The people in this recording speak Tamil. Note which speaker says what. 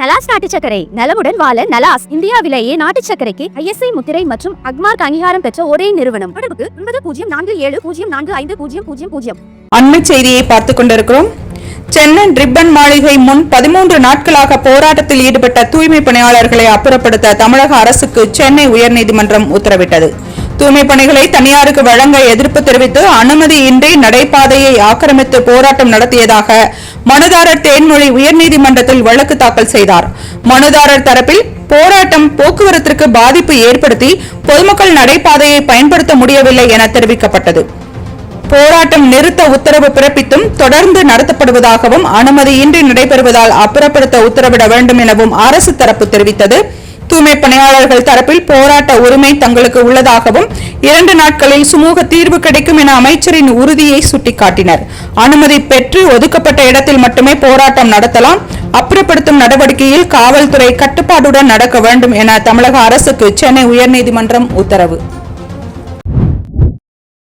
Speaker 1: நலாஸ் நாட்டு சக்கரை நலமுடன் வாழ நலாஸ் இந்தியாவிலேயே நாட்டு சக்கரைக்கு ஐஎஸ்ஐ முத்திரை மற்றும் அக்மார்க் அங்கீகாரம் பெற்ற ஒரே நிறுவனம். தொடர்புக்கு ஒன்பது பூஜ்ஜியம் நான்கு ஏழு பூஜ்ஜியம் நான்கு ஐந்து பூஜ்ஜியம் பூஜ்ஜியம் பூஜ்ஜியம்.
Speaker 2: அண்மை செய்தியை பார்த்துக் கொண்டிருக்கிறோம். சென்னை ரிப்பன் மாளிகை முன் பதிமூன்று நாட்களாக போராட்டத்தில் ஈடுபட்ட தூய்மை பணியாளர்களை அப்புறப்படுத்த தமிழக அரசுக்கு சென்னை உயர்நீதிமன்றம் உத்தரவிட்டது. தூய்மை பணிகளை தனியாருக்கு வழங்க எதிர்ப்பு தெரிவித்து அனுமதியின்றி நடைபாதையை ஆக்கிரமித்து போராட்டம் நடத்தியதாக மனுதாரர் தேன்மொழி உயர்நீதிமன்றத்தில் வழக்கு தாக்கல் செய்தார். மனுதாரர் தரப்பில் போராட்டம் போக்குவரத்திற்கு பாதிப்பு ஏற்படுத்தி பொதுமக்கள் நடைபாதையை பயன்படுத்த முடியவில்லை என தெரிவிக்கப்பட்டது. போராட்டம் நிறுத்த உத்தரவு பிறப்பித்தும் தொடர்ந்து நடத்தப்படுவதாகவும் அனுமதியின்றி நடைபெறுவதால் அப்புறப்படுத்த உத்தரவிட வேண்டும் எனவும் அரசு தரப்பு தெரிவித்தது. தூய்மை பணியாளர்கள் தரப்பில் போராட்ட உரிமை தங்களுக்கு உள்ளதாகவும் இரண்டு நாட்களில் சுமூக தீர்வு கிடைக்கும் என அமைச்சரின் உறுதியை சுட்டிக்காட்டினர். அனுமதி பெற்று ஒதுக்கப்பட்ட இடத்தில் மட்டுமே போராட்டம் நடத்தலாம் அப்புறப்படுத்தும் நடவடிக்கையில் காவல்துறை கட்டுப்பாடுடன் நடக்க வேண்டும் என தமிழக அரசுக்கு சென்னை உயர்நீதிமன்றம் உத்தரவு.